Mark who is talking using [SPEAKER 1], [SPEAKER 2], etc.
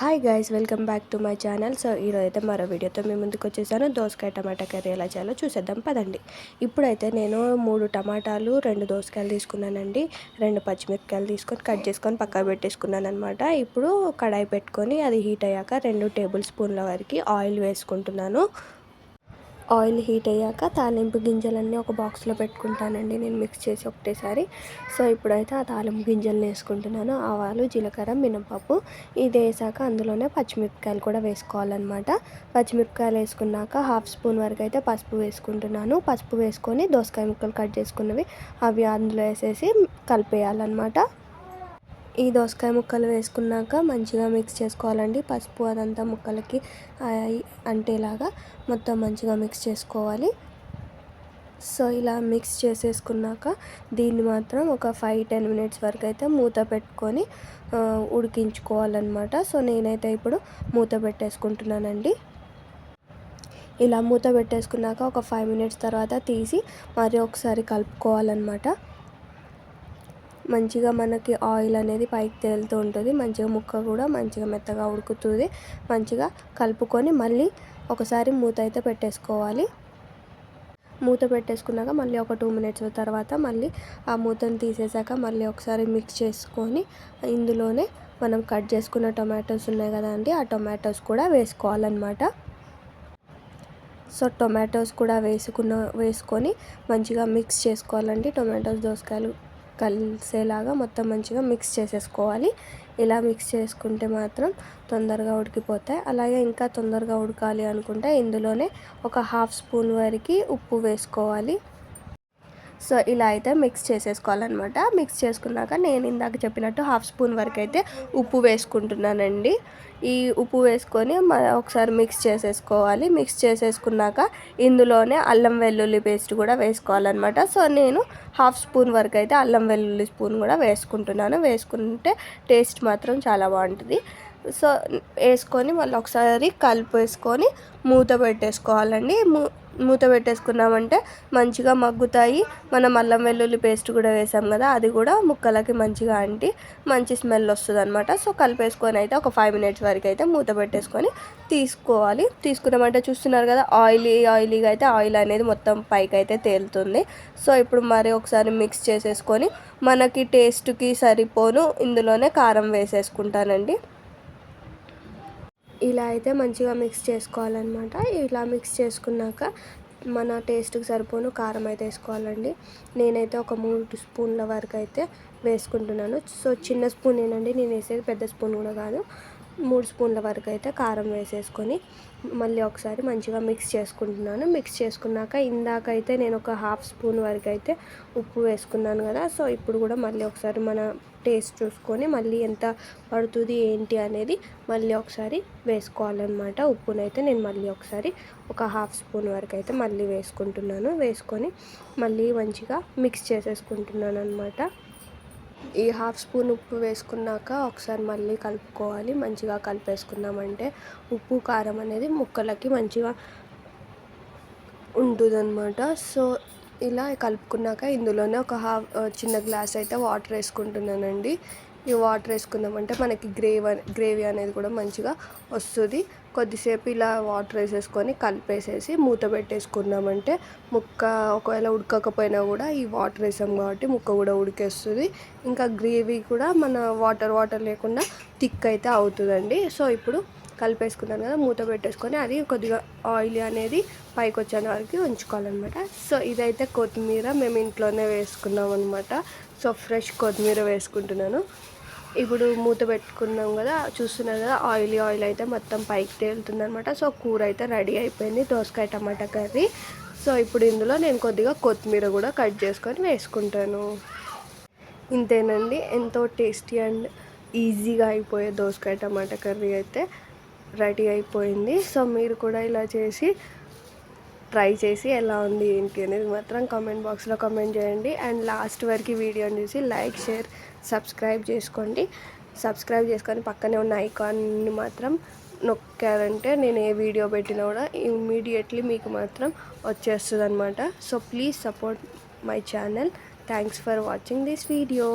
[SPEAKER 1] Hi guys welcome back to my channel so ఈరోజు అయితే మరో వీడియోతో మేము ముందుకు వచ్చేసాను. దోసకాయ టమాటా కర్రీ ఎలా చేయాలో చూసేద్దాం పదండి. ఇప్పుడైతే నేను మూడు టమాటాలు రెండు దోసకాయలు తీసుకున్నానండి. రెండు పచ్చిమిరపకాయలు తీసుకొని కట్ చేసుకొని పక్కన పెట్టేసుకున్నాను అనమాట ఇప్పుడు కడాయి పెట్టుకొని అది హీట్ అయ్యాక రెండు టేబుల్ స్పూన్ల వరకు ఆయిల్ వేసుకుంటున్నాను. ఆయిల్ హీట్ అయ్యాక తాలింపు గింజలన్నీ ఒక బాక్స్లో పెట్టుకుంటానండి. నేను మిక్స్ చేసి ఒకటేసారి. సో ఇప్పుడైతే ఆ తాలింపు గింజలను వేసుకుంటున్నాను. ఆవాలు జీలకర్ర మినపప్పు ఇది వేసాక అందులోనే పచ్చిమిరపకాయలు కూడా వేసుకోవాలన్నమాట. పచ్చిమిరపకాయలు వేసుకున్నాక హాఫ్ స్పూన్ వరకు అయితే పసుపు వేసుకుంటున్నాను. పసుపు వేసుకొని దోసకాయ ముక్కలు కట్ చేసుకున్నవి అవి అందులో వేసేసి కలిపేయాలన్నమాట. ఈ దోసకాయ ముక్కలు వేసుకున్నాక మంచిగా మిక్స్ చేసుకోవాలండి. పసుపు అదంతా ముక్కలకి అంటేలాగా మొత్తం మంచిగా మిక్స్ చేసుకోవాలి. సో ఇలా మిక్స్ చేసేసుకున్నాక దీన్ని మాత్రం ఒక ఫైవ్ టెన్ మినిట్స్ వరకు అయితే మూత పెట్టుకొని ఉడికించుకోవాలన్నమాట. సో నేనైతే ఇప్పుడు మూత పెట్టేసుకుంటున్నానండి. ఇలా మూత పెట్టేసుకున్నాక ఒక ఫైవ్ మినిట్స్ తర్వాత తీసి మరి ఒకసారి కలుపుకోవాలన్నమాట. మంచిగా మనకి ఆయిల్ అనేది పైకి తేలుతూ ఉంటుంది. మంచిగా ముక్క కూడా మంచిగా మెత్తగా ఉడుకుతుంది. మంచిగా కలుపుకొని మళ్ళీ ఒకసారి మూత అయితే పెట్టేసుకోవాలి. మూత పెట్టేసుకున్నాక మళ్ళీ ఒక టూ మినిట్స్ తర్వాత మళ్ళీ ఆ మూతను తీసేసాక మళ్ళీ ఒకసారి మిక్స్ చేసుకొని ఇందులోనే మనం కట్ చేసుకున్న టొమాటోస్ ఉన్నాయి కదా అండి ఆ టొమాటోస్ కూడా వేసుకోవాలన్నమాట. సో టొమాటోస్ కూడా వేసుకున్న వేసుకొని మంచిగా మిక్స్ చేసుకోవాలండి టొమాటోస్ దోసకాయలు. కలిసేలాగా మొత్తం మంచిగా మిక్స్ చేసేసుకోవాలి. ఇలా మిక్స్ చేసుకుంటే మాత్రం తొందరగా ఉడికిపోతాయి. అలాగే ఇంకా తొందరగా ఉడకాలి అనుకుంటే ఇందులోనే ఒక హాఫ్ స్పూన్ వరకు ఉప్పు వేసుకోవాలి. సో ఇలా అయితే మిక్స్ చేసేసుకోవాలన్నమాట. మిక్స్ చేసుకున్నాక నేను ఇందాక చెప్పినట్టు హాఫ్ స్పూన్ వరకు అయితే ఉప్పు వేసుకుంటున్నానండి. ఈ ఉప్పు వేసుకొని ఒకసారి మిక్స్ చేసేసుకోవాలి. మిక్స్ చేసేసుకున్నాక ఇందులోనే అల్లం వెల్లుల్లి పేస్ట్ కూడా వేసుకోవాలన్నమాట. సో నేను హాఫ్ స్పూన్ వరకు అయితే అల్లం వెల్లుల్లి స్పూన్ కూడా వేసుకుంటున్నాను. వేసుకుంటే టేస్ట్ మాత్రం చాలా బాగుంటుంది. సో వేసుకొని మళ్ళీ ఒకసారి కలిపేసుకొని మూత పెట్టేసుకోవాలండి. మూ మూత పెట్టేసుకున్నామంటే మంచిగా మగ్గుతాయి. మనం అల్లం వెల్లుల్లి పేస్ట్ కూడా వేసాం కదా అది కూడా ముక్కలకి మంచిగా అంటి మంచి స్మెల్ వస్తుంది అనమాట సో కలిపేసుకొని అయితే ఒక ఫైవ్ మినిట్స్ వరకు అయితే మూత పెట్టేసుకొని తీసుకోవాలి. తీసుకున్నామంటే చూస్తున్నారు కదా ఆయిలీ ఆయిలీగా అయితే ఆయిల్ అనేది మొత్తం పైకి అయితే తేలుతుంది. సో ఇప్పుడు మరి ఒకసారి మిక్స్ చేసేసుకొని మనకి టేస్ట్కి సరిపోను. ఇందులోనే కారం వేసేసుకుంటానండి. ఇలా అయితే మంచిగా మిక్స్ చేసుకోవాలన్నమాట. ఇలా మిక్స్ చేసుకున్నాక మన టేస్ట్కి సరిపోను కారం అయితే వేసుకోవాలండి. నేనైతే ఒక మూడు స్పూన్ల వరకు అయితే వేసుకుంటున్నాను. సో చిన్న స్పూన్ ఏనండి నేను వేసేది పెద్ద స్పూన్ కూడా కాదు. మూడు స్పూన్ల వరకు అయితే కారం వేసేసుకొని మళ్ళీ ఒకసారి మంచిగా మిక్స్ చేసుకుంటున్నాను. మిక్స్ చేసుకున్నాక ఇందాక అయితే నేను ఒక హాఫ్ స్పూన్ వరకు అయితే ఉప్పు వేసుకున్నాను కదా సో ఇప్పుడు కూడా మళ్ళీ ఒకసారి మన టేస్ట్ చూసుకొని మళ్ళీ ఎంత పడుతుంది ఏంటి అనేది మళ్ళీ ఒకసారి వేసుకోవాలన్నమాట. ఉప్పునైతే నేను మళ్ళీ ఒకసారి ఒక హాఫ్ స్పూన్ వరకు అయితే మళ్ళీ వేసుకుంటున్నాను. వేసుకొని మళ్ళీ మంచిగా మిక్స్ చేసేసుకుంటున్నాను అనమాట ఈ హాఫ్ స్పూన్ ఉప్పు వేసుకున్నాక ఒకసారి మళ్ళీ కలుపుకోవాలి. మంచిగా కలిపేసుకున్నామంటే ఉప్పు కారం అనేది ముక్కలకి మంచిగా ఉంటుందన్నమాట. సో ఇలా కలుపుకున్నాక ఇందులోనే ఒక హాఫ్ చిన్న గ్లాస్ అయితే వాటర్ వేసుకుంటున్నానండి. ఈ వాటర్ వేసుకుందామంటే మనకి గ్రేవీ గ్రేవీ అనేది కూడా మంచిగా వస్తుంది. కొద్దిసేపు ఇలా వాటర్ వేసేసుకొని కలిపేసేసి మూత పెట్టేసుకున్నామంటే ముక్క ఒకవేళ ఉడకకపోయినా కూడా ఈ వాటర్ వేసాం కాబట్టి ముక్క కూడా ఉడికేస్తుంది. ఇంకా గ్రేవీ కూడా మన వాటర్ వాటర్ లేకుండా థిక్ అయితే అవుతుందండి. సో ఇప్పుడు కలిపేసుకున్నాను కదా మూత పెట్టేసుకొని అది కొద్దిగా ఆయిల్ అనేది పైకి వచ్చే వరకు ఉంచుకోవాలన్నమాట. సో ఇదైతే కొత్తిమీర మేము ఇంట్లోనే వేసుకున్నాం అనమాట సో ఫ్రెష్ కొత్తిమీర వేసుకుంటున్నాను. ఇప్పుడు మూత పెట్టుకున్నాం కదా చూస్తున్నారు కదా ఆయిల్ ఆయిల్ అయితే మొత్తం పైకి తేలుతుంది అనమాట సో కూర అయితే రెడీ అయిపోయింది దోసకాయ టమాటా కర్రీ. సో ఇప్పుడు ఇందులో నేను కొద్దిగా కొత్తిమీర కూడా కట్ చేసుకొని వేసుకుంటాను. ఇంతేనండి ఎంతో టేస్టీ అండ్ ఈజీగా అయిపోయే దోసకాయ టమాటా కర్రీ అయితే రెడీ అయిపోయింది. సో మీరు కూడా ఇలా చేసి ట్రై చేసి ఎలా ఉంది ఏంటి అనేది మాత్రం కామెంట్ బాక్స్లో కామెంట్ చేయండి. అండ్ లాస్ట్ వరకు వీడియోని చూసి లైక్ షేర్ సబ్స్క్రైబ్ చేసుకోండి. సబ్స్క్రైబ్ చేసుకొని పక్కనే ఉన్న ఐకాన్ని మాత్రం నొక్కారంటే నేను ఏ వీడియో పెట్టినా కూడా ఇమ్మీడియట్లీ మీకు మాత్రం వచ్చేస్తుంది అనమాట so please support my channel thanks for watching this video